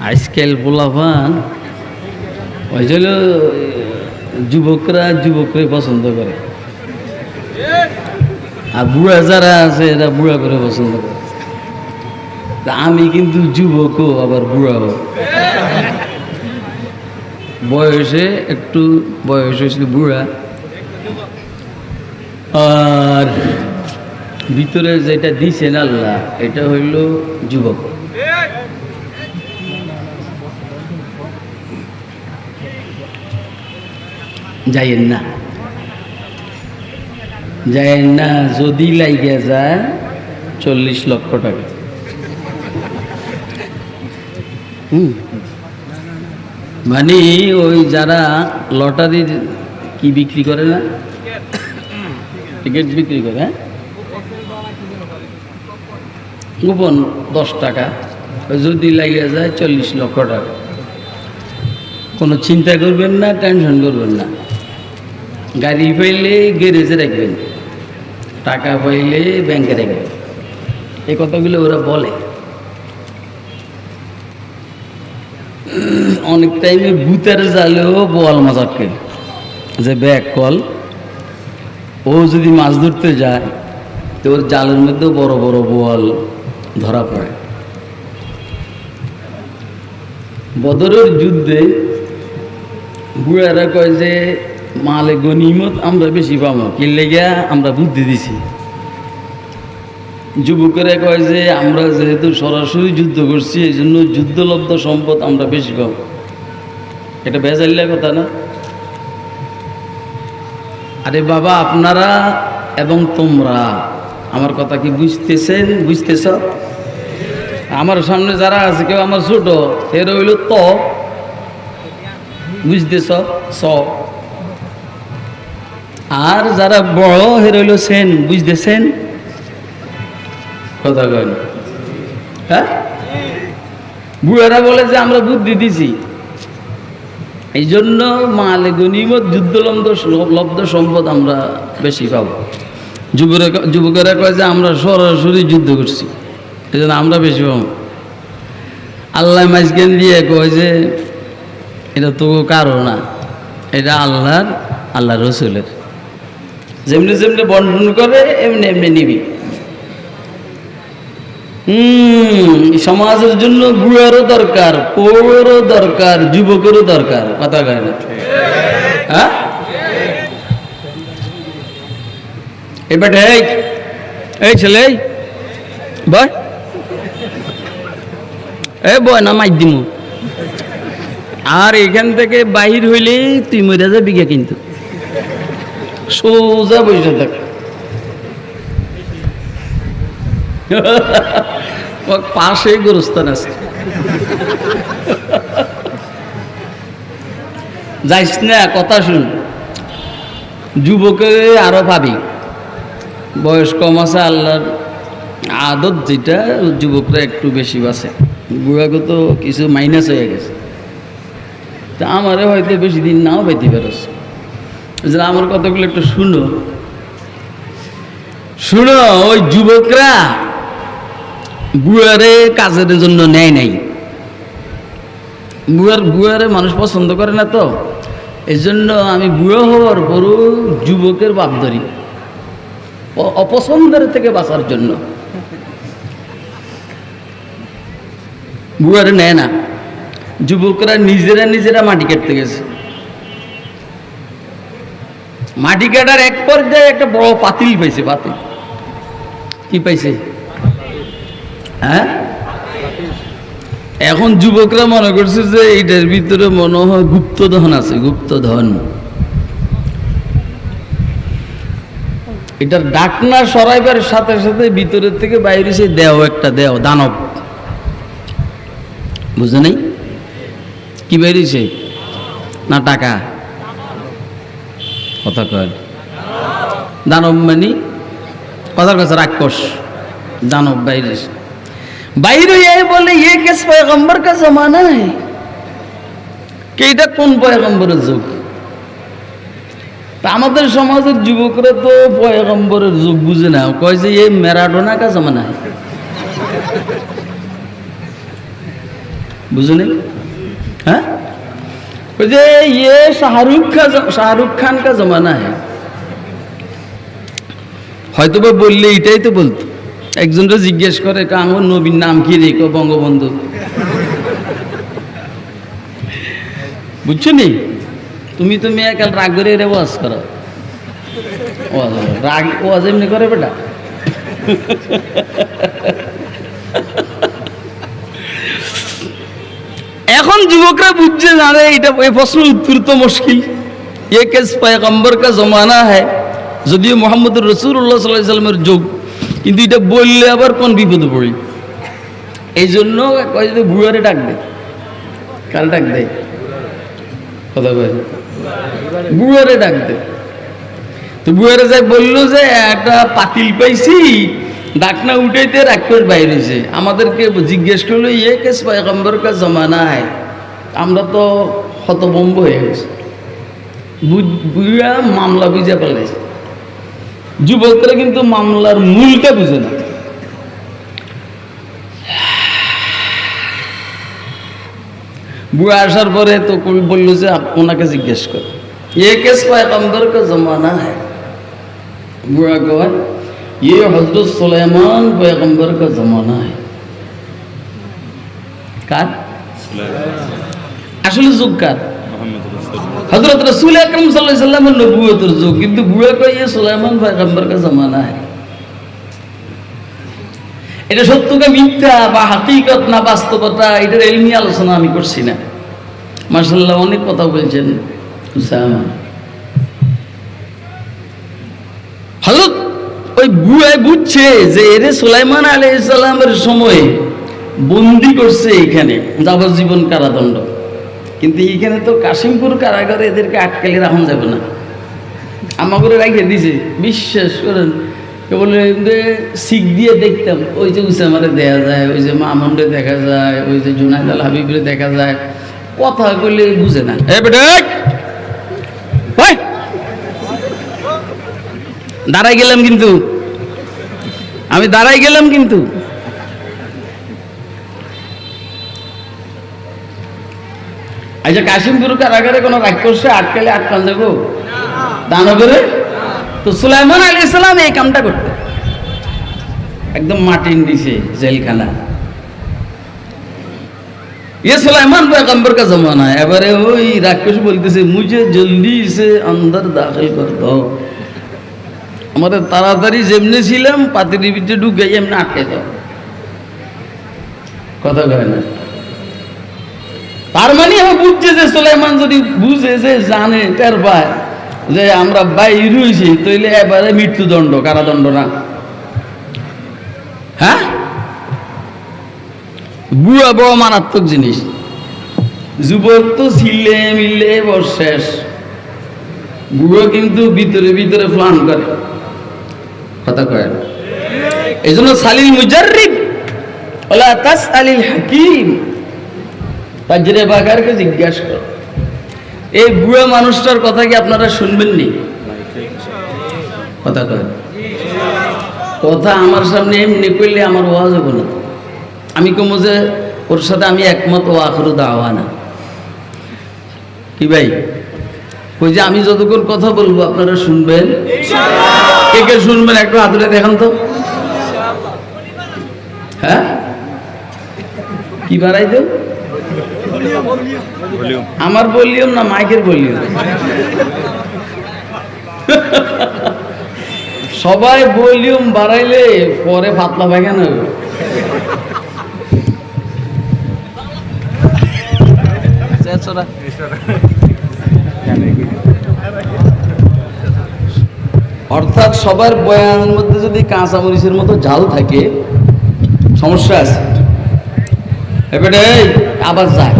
আজকাল পোলাপান। ওই জন্য যুবকরা যুবকরে পছন্দ করে। আর বুড়া যারা আছে, এরা বুড়া করে পছন্দ করে। তা আমি কিন্তু যুবকও, আবার বুড়াও। বয়সে একটু, বয়স হয়েছিল বুড়া। আর ভিতরে যেটা দিছেন আল্লাহ, এটা হইল যুবক। যাইয়েন না। যাইয়েন না, যদি লাইগে যায়, চল্লিশ লক্ষ টাকা। হুম। মানে ওই যারা লটারির কি বিক্রি করে না? টিকিট বিক্রি করে হ্যাঁ? গোপন দশ টাকা, যদি লাগিয়ে যায় চল্লিশ লক্ষ টাকা। কোনো চিন্তা করবেন না, টেনশন করবেন না। গাড়ি পাইলে গ্যারেজে রাখবেন, টাকা পাইলে ব্যাংকে রাখবেন। এই কথাগুলো ওরা বলে। অনেক টাইমে ভূতের জালেও বোয়াল মাছ আটকে। যে ব্যাগ, কল, ও যদি মাছ ধরতে যায়, তো ওর জালের মধ্যেও বড় বড় বোয়াল ধরা পড়ে। বদরের যুদ্ধে বুড়ারা কয় যে মালে গনিমত আমরা বেশি পাবো। কি লেগে আমরা বুদ্ধি দিছি। যুবকেরা কয় যে, আমরা যেহেতু সরাসরি যুদ্ধ করছি এই জন্য যুদ্ধলব্ধ সম্পদ আমরা বেশি পাবো। এটা বেজাল্লা কথা না? আরে বাবা, আপনারা এবং তোমরা, আমার কথা কি বুঝতেছেন? বুঝতেছ? আমার সামনে যারা আছে, কেউ আমার ছোট, এর হইল ত। বুঝতেছ? আর যারা বড় হের হইল সেন, বুঝতেছেন? কথা কয় না। হ্যাঁ? বুড়ারা বলে যে আমরা বুদ্ধি দিছি। এই জন্য মালে গনিমত যুদ্ধলব্ধ লব্ধ সম্পদ আমরা বেশি পাব। যুবরা যুবকেরা কয় যে আমরা সরাসরি যুদ্ধ করছি। এই জন্য আমরা বেশি পাব। আল্লাহ মাঝখান দিয়ে কয় যে, এটা তো কারও না, এটা আল্লাহর আল্লাহ রসুলের। যেমনি যেমনি বন্টন করে, এমনি এমনি নিবি। সমাজের জন্য বুড়ারও দরকার, পৌরও দরকার, যুবকেরও দরকার, কথা কয় না? হ্যাঁ? এবার এই এই ছেলে এ বয়। না মাই দিমু। আর এখান থেকে বাহির হইলে তুই মরে যাবি কিন্তু। সোজা বসে থাক। পাশে গোরস্থান আছে। যাইস না, কথা শুন। যুবকে আরও পাবি বয়স কম আছে, আল্লাহর আদত যেটা, যুবকরা একটু বেশি বাসে বুড়াকে তো কিছু মাইনাস হয়ে গেছে। তা আমারে হয়তো বেশি দিন নাও পাইতে পারস। যে আমার কথাগুলো একটু শুনো। শুনো, ওই যুবকরা বুয়ারে কাজের জন্য নেয় নাই। বুয়ার বুয়ারে মানুষ পছন্দ করে না তো। এই জন্য আমি বুড়ো হওয়ার পরও যুবকের বাপ ধরি। অপছন্দের থেকে বাঁচার জন্য। বুয়ারে নেয় না। যুবকরা নিজেরা নিজেরা মাটি কাটতে গেছে। মাটি কাটার এক পর্যায়ে একটা বড় পাতিল পাইছে, পাতিল। কি পাইছে? হ্যাঁ? এখন যুবকরা মনে করছে যে এইটার ভিতরে মনে হয় গুপ্তধন আছে, গুপ্তধন। এটার ডাকনা সরাইবার সাথে সাথে ভিতরের থেকে বাইরে সে দেও, একটা দেও, দানব। বুঝে নাই কি বেরিয়েছে না টাকা। কথা কয়। দানব মানে কথার কাছে রাক্ষস, দানব বাইরে। বাইরে এই বলে ইয়ে কেস পয়গম্বর কা জমানা নাই এটা কোন পয়গম্বরের যুগ? আমাদের সমাজের যুবকরা তো পয়গম্বরের যুগ বুঝে না। কয় যে এই মেরাডোনা কা জমানা বুঝে নেই? হ্যাঁ? যে ইয়ে শাহরুখ খান শাহরুখ খান কা জমানা হ্যাঁ হয়তো বা বললে এটাই তো বলতো। একজনকে জিজ্ঞেস করে আমার নবীর নাম কি রে? কো, বঙ্গবন্ধু। বুঝছ নি? তুমি তো মেয়ে, কাল রাগ করে রে ওয়াজ করো। রাগ, ওয়াজ এমনি করে বেটা। যুবকরা বুঝছে জানে এটা এই প্রশ্নের উত্তর তো মুশকিল। এ কেস পয়গম্বর কা জমানা হ্যায়। যদিও মোহাম্মদ রসুল্লাহ সাল্লাহ সাল্লামের যুগ, কিন্তু এটা বললে আবার কোন বিপদে পড়ি? এই জন্য বুড়ারে ডাক দেয় কার ডাক দেয় কথা কয়। বুড়ারে ডাক দেয় তো বুড়ারে যাই বলল যে, একটা পাতিল পাইছি, ডাকনা উঠাইতে রাগ করে বাইরে হয়েছে আমাদেরকে জিজ্ঞেস করল ইয়ে কেস পয়গম্বর কা জমানায় আমরা তো হতবম্ব হয়ে গেছি বু- বুড়া মামলা বুঝে পালাইছে যুবকরা কিন্তু মামলার মূলটা বুঝে না বুড়া আসার পরে তো কবি বললো যে আপ- ওনাকে জিজ্ঞেস কর ये किस पैगंबर का जमाना है बुरा कौन ये हजरत सुलेमान पैगंबर का जमाना है কার আসলে যুগ কার? হজরত রসুল আকরম সাল্লামের নবুয়তের যুগ, কিন্তু বুড়া কয় সুলাইমান পয়গম্বর কা জমানা है এটা সত্যকে মিথ্যা বা হাকিকত না বাস্তবতা? এটার এলমি আলোচনা আমি করছি না। মার্শাল্লাহ অনেক কথা বলছেন হজরত ওই বুয়ায় বুঝছে যে এরে সুলাইমান আলাই ইসলামের সময় বন্দি করছে এখানে, যাবজ্জীবন কারাদণ্ড। কিন্তু এইখানে তো কাশিমপুর কারাগারে এদেরকে আটকালে রাখুন যাবে না। আমাকে রাখে দিছে, বিশ্বাস করেন। বলে শিখ দিয়ে দেখতাম, ওই যে উসামারে দেখা যায়, ওই যে মামুনরে দেখা যায়, ওই যে জুনাইদ আল হাবিবরে দেখা যায়। কথা কইলে বুঝে না! দাঁড়াই গেলাম কিন্তু। আমি দাঁড়াই গেলাম কিন্তু। আচ্ছা কাশিমপুর কারাগারে কোনো রাক্ষসে আটকালে আটকাল যাবো দানবরে তো সুলাইমান আলী ইসলাম এই কামটা করতে একদম মাটিন দিছে জেলখানা ये सुलेमान पैगंबर का जमाना है এবারে ওই রাক্ষস বলতেছে মুঝে জলদি সে अंदर दाखिल कर दो আমাদের তাড়াতাড়ি যেমনি ছিলাম পাতির ভিতরে ঢুকে এমনি আটকে দাও কথা কয় না তার মানে ও বুঝছে যে সুলাইমান যদি বুঝে যে জানে, টের পায় যে আমরা বাইর হয়েছি তাইলে এবারে মৃত্যুদণ্ড, কারাদণ্ড না। হ্যাঁ? বুড়া বড় মারাত্মক জিনিস। যুবক তো ছিলে মিলে বর শেষ। বুড়ো কিন্তু ভিতরে ভিতরে প্লান করে। কথা কয়। এই জন্য সালিল মুজারিব ওলা তাস আলিল হাকিম তাজরে বাগারকে জিজ্ঞাসা কর। এই বুড়া মানুষটার কথা কি আপনারা শুনবেন নি কথা কয়। কথা আমার সামনে এমনি করলে আমার ওয়াজ হবে না। আমি কমো যে ওর সাথে আমি একমত ও আখরু দাওয়া না। কি ভাই? ওই যে আমি যতক্ষণ কথা বলব আপনারা শুনবেন? কে কে শুনবেন একটু হাতুড়ে দেখান তো। হ্যাঁ? কি বাড়াই দেব আমার বললিও না মাইকের বললিও সবাই ভলিউম বাড়াইলে পরে পাতলা পায়খানা হবে অর্থাৎ সবার বয়ানের মধ্যে যদি কাঁচা মরিচের মতো ঝাল থাকে, সমস্যা আছে। এবারে আবার যায়।